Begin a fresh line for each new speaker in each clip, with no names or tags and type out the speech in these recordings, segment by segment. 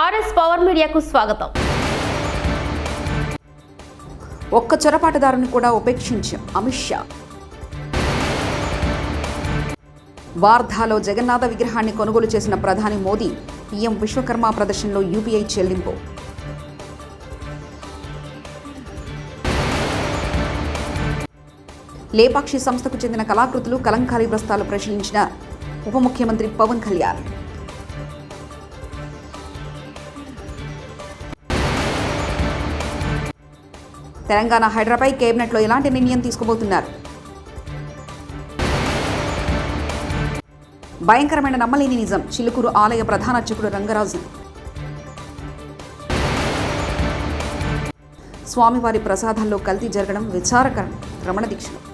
RS power మీడియాకు స్వాగతం.
ఒక్క చొరపాటుదారుని కూడా ఉపేక్షించాం అమిత్ షా. వార్ధాలో జగన్నాథ విగ్రహాన్ని కొనుగోలు చేసిన ప్రధాని మోదీ పీఎం విశ్వకర్మ ప్రదర్శనలో యూపీఐ చెల్లింపు. లేపాక్షి సంస్థకు చెందిన కళాకృతులు కలంకారీ వస్త్రాలు పరిశీలించిన ఉప ముఖ్యమంత్రి పవన్ కళ్యాణ్. తెలంగాణ హైడ్రాపై కేబినెట్లో ఎలాంటి నిర్ణయం తీసుకోబోతున్నారు? భయంకరమైన నమ్మలేని నిజం చిలుకూరు ఆలయ ప్రధాన అర్చకుడు రంగరాజు. స్వామివారి ప్రసాదాల్లో కల్తీ జరగడం విచారకరం రమణ దీక్షలు.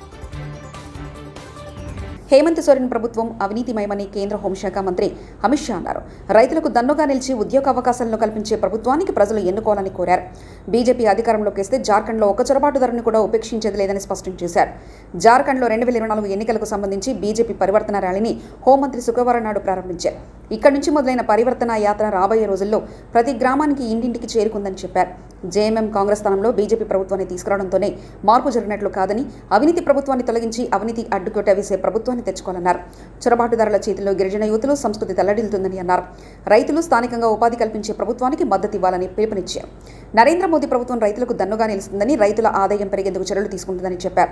హేమంత్ సోరెన్ ప్రభుత్వం అవినీతిమయమని కేంద్ర హోంశాఖ మంత్రి అమిత్ షా అన్నారు. రైతులకు దన్నుగా నిలిచి ఉద్యోగ అవకాశాలను కల్పించే ప్రభుత్వానికి ప్రజలు ఎన్నుకోవాలని కోరారు. బీజేపీ అధికారంలోకి వస్తే జార్ఖండ్లో ఒక చొరబాటుదారుని కూడా ఉపేక్షించేది లేదని స్పష్టం చేశారు. జార్ఖండ్లో రెండు వేల ఇరవై నాలుగు ఎన్నికలకు సంబంధించి బీజేపీ పరివర్తన ర్యాలీని హోంమంత్రి శుక్రవారం నాడు ప్రారంభించారు. ఇక్కడి నుంచి మొదలైన పరివర్తన యాత్ర రాబోయే రోజుల్లో ప్రతి గ్రామానికి ఇంటింటికి చేరుకుందని చెప్పారు. జేఎంఎం కాంగ్రెస్ స్థానంలో బీజేపీ ప్రభుత్వాన్ని తీసుకురావడంతోనే మార్పు జరిగినట్లు కాదని అవినీతి ప్రభుత్వాన్ని తొలగించి అవినీతి అడ్డుకోట వేసే ప్రభుత్వాన్ని తెచ్చుకోవాలన్నారు చొరబాటుదారుల చేతిలో గిరిజన యువతులు సంస్కృతి తల్లడిల్లుతుందని అన్నారు. రైతులు స్థానికంగా ఉపాధి కల్పించే ప్రభుత్వానికి మద్దతు ఇవ్వాలని పిలుపునిచ్చారు. నరేంద్ర మోదీ ప్రభుత్వం రైతులకు దన్నుగా నిలుస్తుందని రైతుల ఆదాయం పెరిగేందుకు చర్యలు తీసుకుంటుందని చెప్పారు.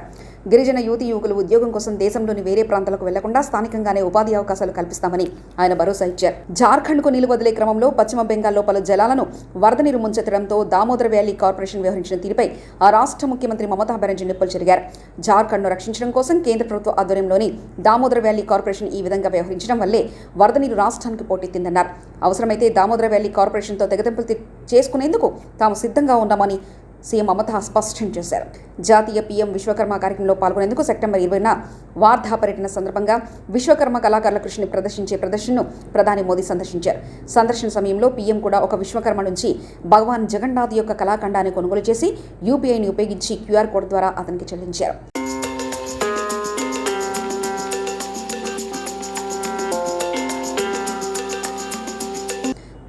గిరిజన యువతి యువకులు ఉద్యోగం కోసం దేశంలోని వేరే ప్రాంతాలకు వెళ్ళకుండా స్థానికంగానే ఉపాధి అవకాశాలు కల్పిస్తామని ఆయన భరోసా ఇచ్చారు. జార్ఖండ్కు నీళ్ళు వదిలే క్రమంలో పశ్చిమ బెంగాల్లో పలు జలాలను వరద నీరు ముంచెత్తడంతో దామోదర వ్యాలీ కార్పొరేషన్ వ్యవహరించిన తీరుపై ఆ రాష్ట్ర ముఖ్యమంత్రి మమతా బెనర్జీ నిప్పులు చెరిగారు. జార్ఖండ్ను రక్షించడం కోసం కేంద్ర ప్రభుత్వ ఆధ్వర్యంలోని దామోదర వ్యాలీ కార్పొరేషన్ ఈ విధంగా వ్యవహరించడం వల్లే వరద నీరు రాష్ట్రానికి పోటెత్తిందన్నారు. అవసరమైతే దామోదర వ్యాలీ కార్పొరేషన్తో తెగతింపులు చేసుకునేందుకు తాము సిద్ధంగా ఉన్నామని సీఎం మమత స్పష్టం చేశారు. జాతీయ పీఎం విశ్వకర్మ కార్యక్రమంలో పాల్గొనేందుకు సెప్టెంబర్ ఇరవైన వార్ధా పర్యటన సందర్భంగా విశ్వకర్మ కళాకారుల కృషిని ప్రదర్శించే ప్రదర్శనను ప్రధాని మోదీ సందర్శించారు. సందర్శన సమయంలో పీఎం కూడా ఒక విశ్వకర్మ నుంచి భగవాన్ జగన్నాథ్ యొక్క కళాఖండాన్ని కొనుగోలు చేసి యూపీఐని ఉపయోగించి క్యూఆర్ కోడ్ ద్వారా అతనికి చెల్లించారు.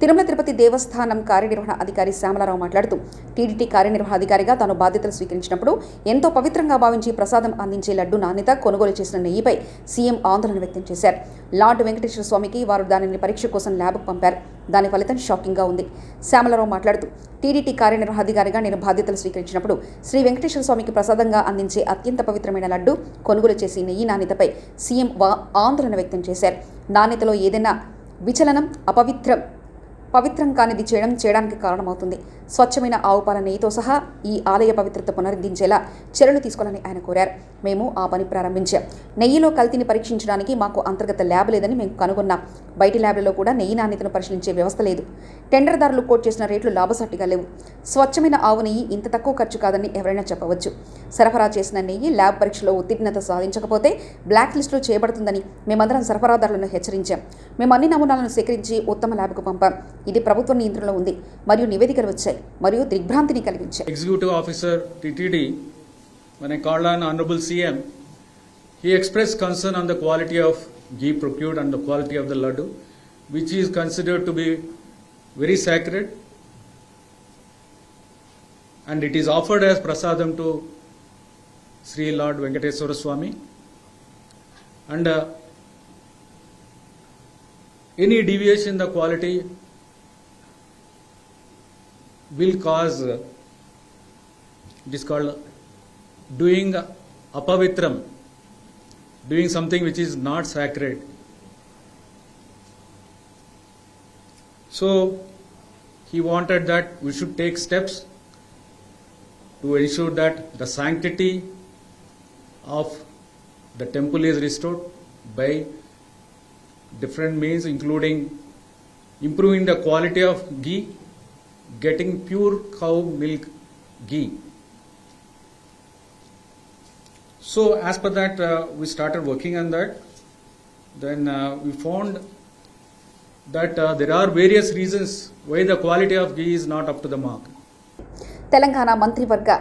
తిరుమల తిరుపతి దేవస్థానం కార్యనిర్వహణ అధికారి శ్యామలారావు మాట్లాడుతూ టీడీటీ కార్యనిర్వహణాధికారిగా తాను బాధ్యతలు స్వీకరించినప్పుడు ఎంతో పవిత్రంగా భావించి ప్రసాదం అందించే లడ్డు నాణ్యత కొనుగోలు చేసిన నెయ్యిపై సీఎం ఆందోళన వ్యక్తం చేశారు. లార్డ్ వెంకటేశ్వర స్వామికి వారు దానిని పరీక్ష కోసం ల్యాబ్కు పంపారు. దాని ఫలితం షాకింగ్గా ఉంది. శ్యామలారావు మాట్లాడుతూ టీడీటీ కార్యనిర్వహణాధికారిగా నేను బాధ్యతలు స్వీకరించినప్పుడు శ్రీ వెంకటేశ్వర స్వామికి ప్రసాదంగా అందించే అత్యంత పవిత్రమైన లడ్డు కొనుగోలు చేసి నెయ్యి నాణ్యతపై సీఎం వా ఆందోళన వ్యక్తం చేశారు. నాణ్యతలో ఏదైనా విచలనం అపవిత్రం పవిత్రం కానిది చేయడం చేయడానికి కారణమవుతుంది. స్వచ్ఛమైన ఆవు పాల నెయ్యితో సహా ఈ ఆలయ పవిత్రత పునరుద్ధరించేలా చర్యలు తీసుకోవాలని ఆయన కోరారు. మేము ఆ పని ప్రారంభించాం. నెయ్యిలో కల్తీని పరీక్షించడానికి మాకు అంతర్గత ల్యాబ్ లేదని మేము కనుగొన్నాం. బయటి ల్యాబ్లలో కూడా నెయ్యి నాణ్యతను పరిశీలించే వ్యవస్థ లేదు. టెండర్దారులు కోట్ చేసిన రేట్లు లాభసాటిగా లేవు. స్వచ్ఛమైన ఆవు నెయ్యి ఇంత తక్కువ ఖర్చు కాదని ఎవరైనా చెప్పవచ్చు. సరఫరా చేసిన నెయ్యి ల్యాబ్ పరీక్షలో ఉత్తీర్ణత సాధించకపోతే బ్లాక్ లిస్టులో చేయబడుతుందని మేమందరం సరఫరాదారులను హెచ్చరించాం. మేము అన్ని నమూనాలను సేకరించి ఉత్తమ ల్యాబ్కు పంపాం. ఇది ప్రభుత్వ నియంత్రణలో ఉంది. మరియు నివేదికలు వచ్చాయి. మరియు దిగ్భ్రాంతిని కలిగించాయి.
Executive officer TTD CM he express concern on the quality of ghee procured and the quality of the laddu which is considered to be very sacred and it is offered as prasadam to Sri Lord Venkateswara Swami, and uh, any deviation in the quality will cause uh, it is called doing apavitram doing something which is not sacred. So he wanted that we should take steps to ensure that the sanctity of the temple is restored by different means including improving the quality of ghee getting pure cow milk ghee. So, as per that, uh, we started working on that. Then uh, we found that uh, there are various reasons why the quality of ghee is not up to the mark.
Telangana మంత్రివర్గ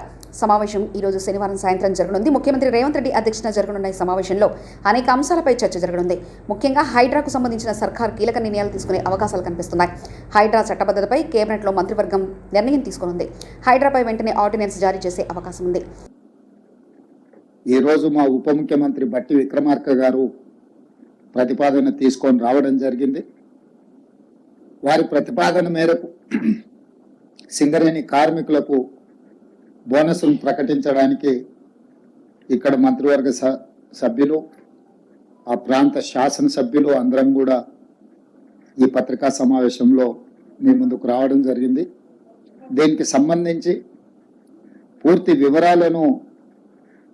సమావేశం ఈరోజు శనివారం సాయంత్రం జరగనుంది. ముఖ్యమంత్రి రేవంత్ రెడ్డి అధ్యక్షతన జరగనున్న ఈ సమావేశంలో అనేక అంశాలపై చర్చ జరగనుంది. ముఖ్యంగా హైడ్రాకు సంబంధించిన సర్కార్ కీలక నిర్ణయాలు తీసుకునే అవకాశాలు కనిపిస్తున్నాయి. హైడ్రా చట్టబద్ధతపై కేబినెట్లో మంత్రివర్గం నిర్ణయం తీసుకునుంది. హైడ్రాపై వెంటనే ఆర్డినెన్స్ జారీ చేసే అవకాశం ఉంది.
ఈరోజు మా ఉప ముఖ్యమంత్రి బట్టి విక్రమార్క గారు ప్రతిపాదన తీసుకొని రావడం జరిగింది. వారి ప్రతిపాదన మేరకు సింగరేణి కార్మికులకు బోనస్ను ప్రకటించడానికి ఇక్కడ మంత్రివర్గ స- సభ్యులు ఆ ప్రాంత శాసనసభ్యులు అందరం కూడా ఈ పత్రికా సమావేశంలో మీ ముందుకు రావడం జరిగింది. దీనికి సంబంధించి పూర్తి వివరాలను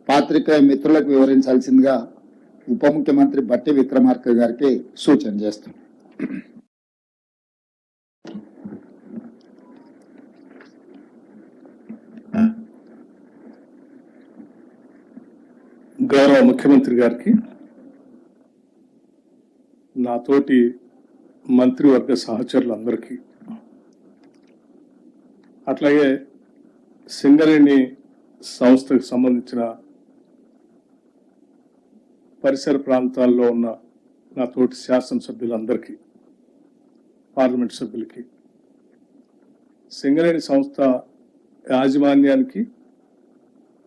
పాత్రికేయ మిత్రులకు వివరించాల్సిందిగా ఉప ముఖ్యమంత్రి బట్టి విక్రమార్క గారికి సూచన చేస్తాం
గౌరవ ముఖ్యమంత్రి గారికి నాతోటి మంత్రివర్గ సహచరులందరికీ అట్లాగే సింగరేణి సంస్థకు సంబంధించిన పరిసర ప్రాంతాల్లో ఉన్న నా తోటి శాసనసభ్యులందరికీ పార్లమెంట్ సభ్యులకి సింగరేణి సంస్థ యాజమాన్యానికి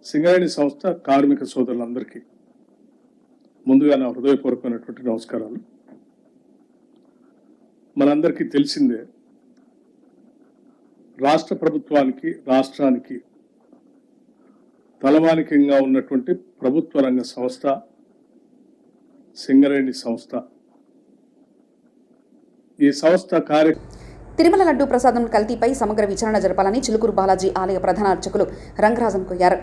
సింగరేణి సంస్థ కార్మిక సోదరులందరికీ ముందుగా నా హృదయపూర్వకమైనటువంటి నమస్కారాలు. మనందరికీ తెలిసిందే రాష్ట్ర ప్రభుత్వానికి రాష్ట్రానికి తలమానికంగా ఉన్నటువంటి ప్రభుత్వ రంగ సంస్థ సింగరేణి సంస్థ. ఈ సంస్థ కార్య
తిరుమల లడ్డూ ప్రసాదం కల్తీపై సమగ్ర విచారణ జరపాలని చిలుకూరు బాలాజీ ఆలయ ప్రధాన అర్చకులు రంగరాజన్ కోయారు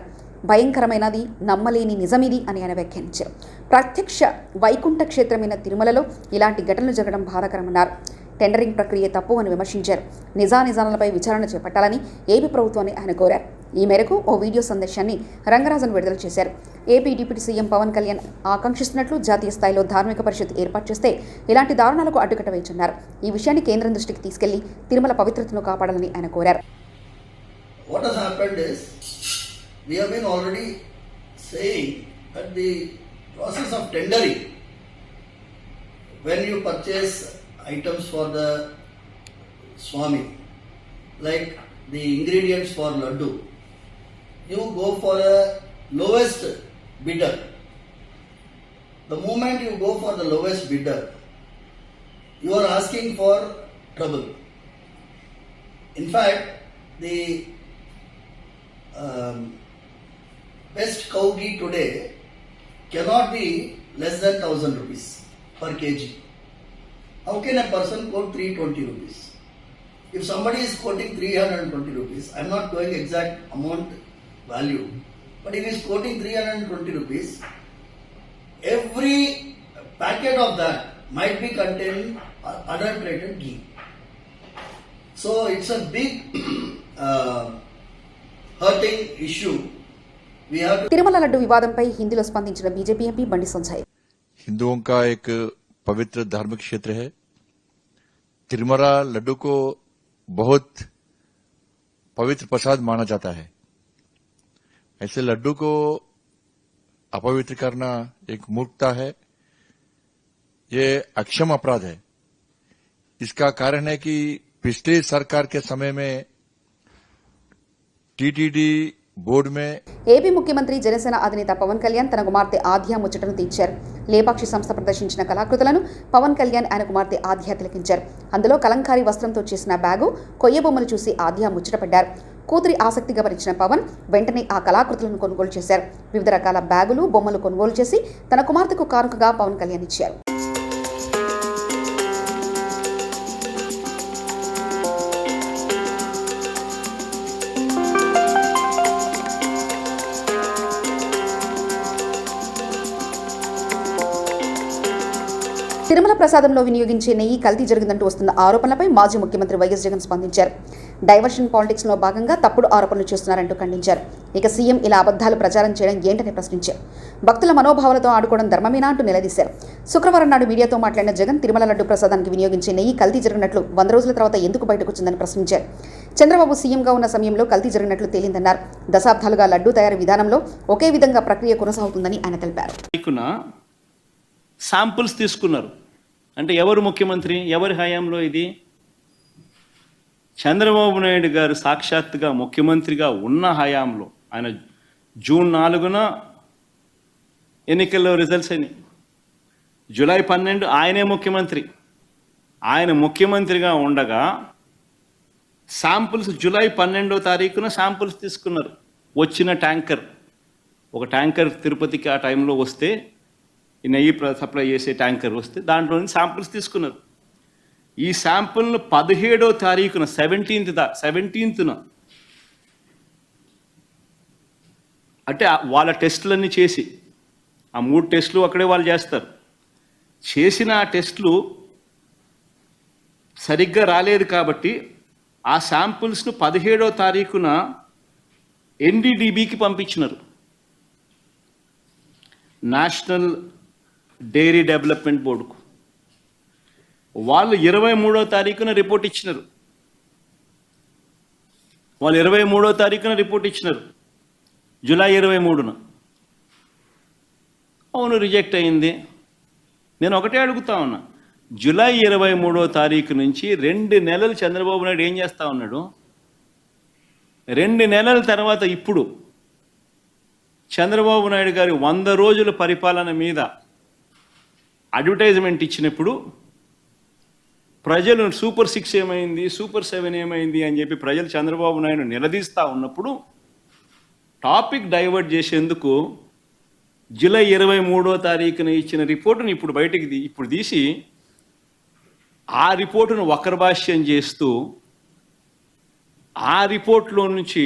భయంకరమైనది నమ్మలేని నిజమిది అని ఆయన వ్యాఖ్యానించారు. ప్రత్యక్ష వైకుంఠ క్షేత్రమైన తిరుమలలో ఇలాంటి ఘటనలు జరగడం బాధాకరమన్నారు. టెండరింగ్ ప్రక్రియ తప్పు అని విమర్శించారు. నిజానిజాలపై విచారణ చేపట్టాలని ఏపీ ప్రభుత్వాన్ని ఆయన కోరారు. ఈ మేరకు ఓ వీడియో సందేశాన్ని రంగరాజన్ విడుదల చేశారు. AP deputy CM Pawan Kalyan ఆకాంక్షిస్తున్నట్లు జాతీయ స్థాయిలో ధార్మిక పరిషత్ ఏర్పాటు చేస్తే ఇలాంటి దారుణాలకు అడ్డుకట్ట వేయించున్నారు ఈ విషయాన్ని కేంద్రం దృష్టికి తీసుకెళ్ళి తిరుమల పవిత్రతను కాపాడాలని ఆయన కోరారు.
What has happened is we have been already saying that the process of tendering when you purchase items for the swami like the ingredients for laddu you go for a lowest bidder. The moment you go for the lowest bidder you are asking for trouble. In fact the um, best cow ghee today cannot be less than 1000 rupees per kg. How can a person quote 320 rupees? If somebody is quoting 320 rupees, I'm not going exact amount value, but if he is quoting 320 rupees, every packet of that might be containing adulterated ghee. So it's a big uh, hurting issue. We have to
Tirumala laddu వివాదంపై హిందీలో స్పందించిన BJP MP Bandi Sanjay
हिंदुओं का एक पवित्र धार्मिक क्षेत्र है तिरमरा लड्डू को बहुत पवित्र प्रसाद माना जाता है ऐसे लड्डू को अपवित्र करना एक मूर्खता है ये अक्षम अपराध है इसका कारण है कि पिछली सरकार के समय में टीटीडी బోర్డు మే
ఏపీ ముఖ్యమంత్రి జనసేన అధినేత పవన్ కళ్యాణ్ తన కుమార్తె ఆధ్యా ముచ్చటను తీర్చారు. లేపాక్షి సంస్థ ప్రదర్శించిన కళాకృతులను పవన్ కళ్యాణ్ ఆయన కుమార్తె ఆధ్యా తిలకించారు. అందులో కలంకారీ వస్త్రంతో చేసిన బ్యాగు కొయ్య బొమ్మను చూసి ఆధ్యా ముచ్చటపడ్డారు కూతురి ఆసక్తిగా భరించిన పవన్ వెంటనే ఆ కళాకృతులను కొనుగోలు చేశారు. వివిధ రకాల బ్యాగులు బొమ్మలు కొనుగోలు చేసి తన కుమార్తెకు కానుకగా పవన్ కళ్యాణ్ ఇచ్చారు. ప్రసాదంలో వినియోగించే నెయ్యి కల్తీ జరిగిందంటూ వస్తున్న ఆరోపణలపై మాజీ ముఖ్యమంత్రి వైఎస్ జగన్ స్పందించారు. డైవర్షన్ పాలిటిక్స్లో భాగంగా తప్పుడు ఆరోపణలు చేస్తున్నారంటూ ఖండించారు. ఇక సీఎం ఇలా అబద్ధాలు ప్రచారం చేయడం ఏంటని ప్రశ్నించారు. భక్తుల మనోభావాలతో ఆడుకోవడం ధర్మమేనా అంటూ నిలదీశారు. శుక్రవారం నాడు మీడియాతో మాట్లాడిన జగన్ తిరుమల లడ్డు ప్రసాదానికి వినియోగించే నెయ్యి కల్తీ జరిగినట్లు వంద రోజుల తర్వాత ఎందుకు బయటకు వచ్చిందని ప్రశ్నించారు. చంద్రబాబు సీఎంగా ఉన్న సమయంలో కల్తీ జరిగినట్లు తేలిందన్నారు. దశాబ్దాలుగా లడ్డు తయారీ విధానంలో ఒకే విధంగా ప్రక్రియ కొనసాగుతుందని ఆయన తెలిపారు.
శాంపుల్స్ తీసుకున్నారు. అంటే ఎవరు ముఖ్యమంత్రి? ఎవరి హయాంలో ఇది? చంద్రబాబు నాయుడు గారు సాక్షాత్తుగా ముఖ్యమంత్రిగా ఉన్న హయాంలో ఆయన జూన్ నాలుగున ఎన్నికల్లో రిజల్ట్స్ అయినాయి. జూలై పన్నెండు ఆయనే ముఖ్యమంత్రి. ఆయన ముఖ్యమంత్రిగా ఉండగా శాంపుల్స్ జూలై పన్నెండో తారీఖున శాంపుల్స్ తీసుకున్నారు. వచ్చిన ట్యాంకర్. ఒక ట్యాంకర్ తిరుపతికి ఆ టైంలో వస్తే ఈ నెయ్యి సప్లై చేసే ట్యాంకర్ వస్తే దాంట్లో నుంచి శాంపుల్స్ తీసుకున్నారు. ఈ శాంపుల్ను పదిహేడో తారీఖున సెవెంటీన్త్ దా సెవెంటీన్త్న అంటే వాళ్ళ టెస్టులన్నీ చేసి ఆ మూడు టెస్టులు అక్కడే వాళ్ళు చేస్తారు. చేసిన ఆ టెస్టులు సరిగ్గా రాలేదు కాబట్టి ఆ శాంపుల్స్ను పదిహేడో తారీఖున ఎన్డీడీబీకి పంపించినారు. నేషనల్ డైరీ డెవలప్మెంట్ బోర్డుకు. వాళ్ళు ఇరవై మూడో తారీఖున రిపోర్ట్ ఇచ్చినారు. వాళ్ళు ఇరవై మూడో తారీఖున రిపోర్ట్ ఇచ్చినారు. జూలై ఇరవై మూడున. అవును రిజెక్ట్ అయింది. నేను ఒకటే అడుగుతా ఉన్నా. జూలై ఇరవై మూడో తారీఖు నుంచి రెండు నెలలు చంద్రబాబు నాయుడు ఏం చేస్తా ఉన్నాడు? రెండు నెలల తర్వాత ఇప్పుడు చంద్రబాబు నాయుడు గారి వంద రోజుల పరిపాలన మీద అడ్వర్టైజ్మెంట్ ఇచ్చినప్పుడు ప్రజలు సూపర్ సిక్స్ ఏమైంది సూపర్ సెవెన్ ఏమైంది అని చెప్పి ప్రజలు చంద్రబాబు నాయుడు నిలదీస్తూ ఉన్నప్పుడు టాపిక్ డైవర్ట్ చేసేందుకు జూలై ఇరవై మూడో తారీఖున ఇచ్చిన రిపోర్టును ఇప్పుడు బయటికి ఇప్పుడు తీసి ఆ రిపోర్టును వక్రభాష్యం చేస్తూ ఆ రిపోర్ట్లో నుంచి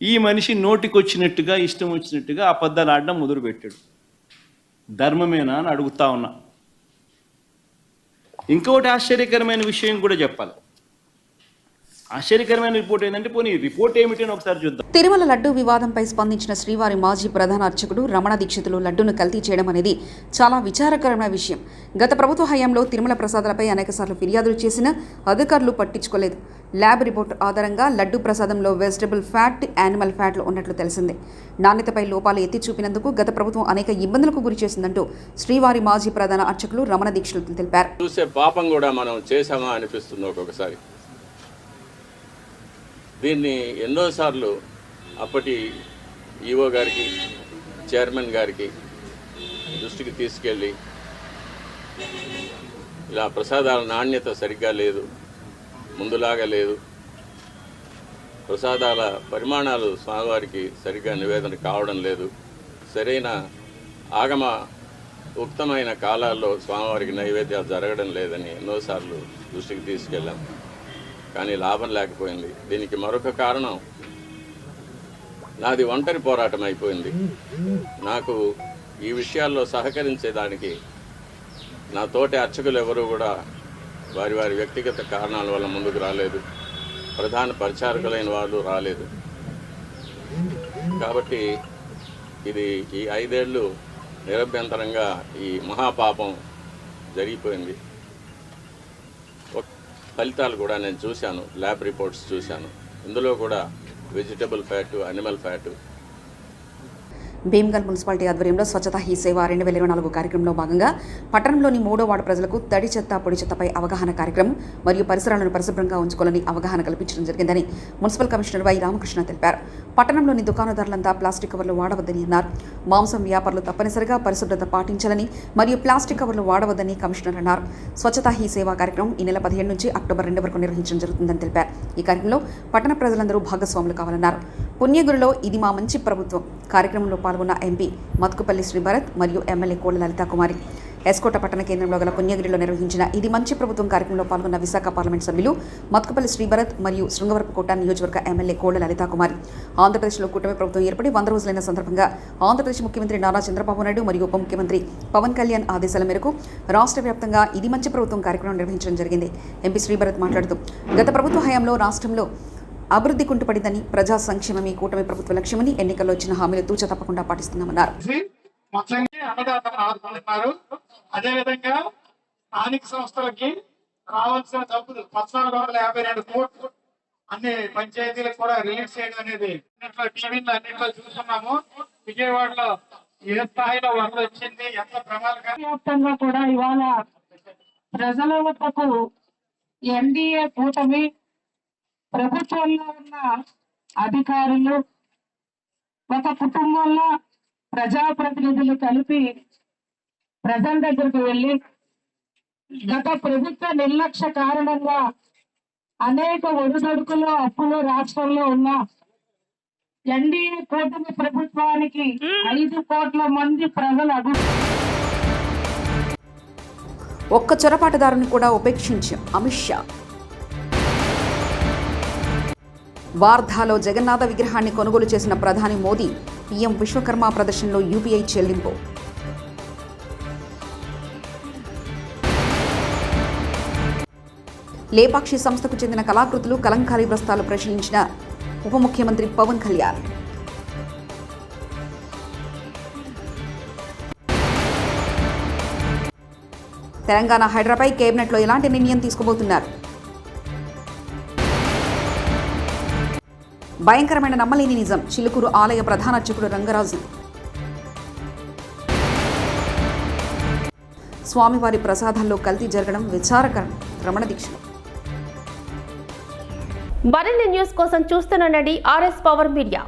ఈ మనిషి నోటికొచ్చినట్టుగా ఇష్టం వచ్చినట్టుగా అబద్ధాలు ఆడడం మొదలుపెట్టాడు. ధర్మమేనా అని అడుగుతా ఉన్నా. ఇంకొకటి ఆశ్చర్యకరమైన విషయం కూడా చెప్పాలి. ఆశ్చర్యకరమైన రిపోర్ట్ ఏంటంటే పోనీ రిపోర్ట్ ఏమిటి అని ఒకసారి చూద్దాం.
తిరుమల లడ్డు వివాదంపై స్పందించిన శ్రీవారి మాజీ ప్రధాన అర్చకుడు రమణ దీక్షితులు లడ్డూను కల్తీ చేయడం అనేది చాలా విచారకరమైన విషయం. గత ప్రభుత్వ హయాంలో తిరుమల ప్రసాదాలపై అనేకసార్లు ఫిర్యాదులు చేసినా అధికారులు పట్టించుకోలేదు. ల్యాబ్ రిపోర్ట్ ఆధారంగా లడ్డు ప్రసాదంలో వెజిటబుల్ ఫ్యాట్ యానిమల్ ఫ్యాట్లు ఉన్నట్లు తెలిసింది. నాణ్యతపై లోపాలు ఎత్తి చూపినందుకు గత ప్రభుత్వం అనేక ఇబ్బందులకు గురి చేసిందంటూ శ్రీవారి మాజీ ప్రధాన అర్చకులు రమణ దీక్షితులు తెలిపారు.
చూసే పాపం కూడా మనం చేశామా అనిపిస్తుంది ఒక్కొక్కసారి. దీన్ని ఎన్నోసార్లు అప్పటి ఈఓ గారికి చైర్మన్ గారికి దృష్టికి తీసుకెళ్ళి ఇలా ప్రసాదాల నాణ్యత సరిగ్గా లేదు ముందులాగా లేదు. ప్రసాదాల పరిమాణాలు స్వామివారికి సరిగ్గా నివేదన కావడం లేదు. సరైన ఆగమ ఉక్తమైన కాలాల్లో స్వామివారికి నైవేద్యాలు జరగడం లేదని ఎన్నోసార్లు దృష్టికి తీసుకెళ్ళాం. కానీ లాభం లేకపోయింది. దీనికి మరొక కారణం నాది ఒంటరి పోరాటం అయిపోయింది. నాకు ఈ విషయాల్లో సహకరించేదానికి నా తోటి అర్చకులు ఎవరు కూడా వారి వారి వ్యక్తిగత కారణాల వల్ల ముందుకు రాలేదు. ప్రధాన పరిచారకులైన వాళ్ళు రాలేదు. కాబట్టి ఇది ఈ ఐదేళ్ళు నిరభ్యంతరంగా ఈ మహాపాపం జరిగిపోయింది. ఫలితాలు కూడా నేను చూశాను ల్యాబ్ రిపోర్ట్స్ చూశాను. ఇందులో కూడా vegetable fat animal fat
Bheemgal municipality ఆధ్వర్యంలో స్వచ్ఛత హీ సేవ రెండు వేల ఇరవై నాలుగు కార్యక్రమంలో భాగంగా పట్టణంలోని మూడో వార్డు ప్రజలకు తడి చెత్త పొడి చెత్తపై అవగాహన కార్యక్రమం మరియు పరిసరాలను పరిశుభ్రంగా ఉంచుకోవాలని అవగాహన కల్పించడం జరిగిందని మున్సిపల్ కమిషనర్ వై రామకృష్ణ తెలిపారు. పట్టణంలోని దుకాణదారులంతా ప్లాస్టిక్ కవర్లు వాడవద్దని అన్నారు. మాంసం వ్యాపారులు తప్పనిసరిగా పరిశుభ్రత పాటించాలని మరియు ప్లాస్టిక్ కవర్లు వాడవద్దని కమిషనర్ అన్నారు. స్వచ్ఛత హీ సేవ కార్యక్రమం ఈ నెల పదిహేడు నుంచి అక్టోబర్ రెండు వరకు నిర్వహించడం జరుగుతుందని తెలిపారు. ఈ కార్యక్రమంలో పట్టణ ప్రజలందరూ భాగస్వాములు కావాలన్నారు. పుణ్యగురులో ఇది మా మంచి ప్రభుత్వం. కార్యక్రమంలో పాల్గొన్న ఎంపీ మత్కుపల్లి శ్రీభరత్ మరియు ఎమ్మెల్యే కోళ్ళ లలితా కుమారి. ఎస్కోట పట్టణ కేంద్రంలో గల పుణ్యగిరిలో నిర్వహించిన ఇది మంచి ప్రభుత్వం కార్యక్రమంలో పాల్గొన్న విశాఖ పార్లమెంట్ సభ్యులు మత్కుపల్లి శ్రీభరత్ మరియు శృంగవరపుకోట నియోజకవర్గ ఎమ్మెల్యే కోళ్ళ లలితా కుమారి. ఆంధ్రప్రదేశ్లో కూటమి ప్రభుత్వం ఏర్పడి వంద రోజులైన సందర్భంగా ఆంధ్రప్రదేశ్ ముఖ్యమంత్రి నారా చంద్రబాబు నాయుడు మరియు ఉప ముఖ్యమంత్రి పవన్ కళ్యాణ్ ఆదేశాల మేరకు రాష్ట్ర వ్యాప్తంగా ఇది మంచి ప్రభుత్వం కార్యక్రమం నిర్వహించడం జరిగింది. ఎంపీ శ్రీభరత్ మాట్లాడుతూ గత ప్రభుత్వ హయాంలో రాష్ట్రంలో అభివృద్ధి కుంటుపడిందని ప్రజా సంక్షేమమే కూటమి ప్రభుత్వ లక్ష్యమని ఎన్నికల్లో ఇచ్చిన హామీలు తూచ తప్పకుండా పాటిస్తున్నామన్నారు.
అదేవిధంగా స్థానిక సంస్థలకి రావాల్సిన డబ్బులు పద్నాలుగు వందల యాభై రెండు కోట్లు అన్ని పంచాయతీలకు కూడా రిలీజ్ చేయడం అనేది టీవీలో అన్నింటిలో చూస్తున్నాము. విజయవాడలో ఏ స్థాయిలో వరద వచ్చింది ఎంత ప్రమాదకరం?
వ్యాప్తంగా కూడా ఇవాళ ప్రజల వద్దకు ఎన్డీఏ కూటమి ప్రభుత్వంలో ఉన్న అధికారులు ఒక కుటుంబంలో ప్రజాప్రతినిధులు కలిపి ప్రజల దగ్గరకు వెళ్ళి గత ప్రభుత్వ నిర్లక్ష్య కారణంగా అనేక ఒడిదొడుకులు అప్పులు రాష్ట్రంలో ఉన్న ఎన్డీఏ కూటమి ప్రభుత్వానికి ఐదు కోట్ల మంది ప్రజలు అడు
ఒక్క చొరపాటుదారుని కూడా ఉపేక్షించాం. అమిత్ షా వార్ధాలో జగన్నాథ విగ్రహాన్ని కొనుగోలు చేసిన ప్రధాని మోదీ పీఎం విశ్వకర్మ ప్రదర్శనలో యూపీఐ చెల్లింపు. లేపాక్షి సంస్థకు చెందిన కళాకృతులు కలంకారీ వస్త్రాలు పరిశీలించిన ఉప ముఖ్యమంత్రి పవన్ కళ్యాణ్. తెలంగాణ హైడ్రాపై కేబినెట్లో ఎలాంటి నిర్ణయం తీసుకోబోతున్నారు? భయంకరమైన నమ్మలేని నిజం. చిలుకూరు ఆలయ ప్రధానార్చకుడు రంగరాజు. స్వామివారి ప్రసాదాల్లో కల్తీ జరగడం విచారకరం. రమణ దీక్ష.
మరిన్ని న్యూస్ కోసం చూస్తూనండి ఆర్ఎస్ పవర్ మీడియా.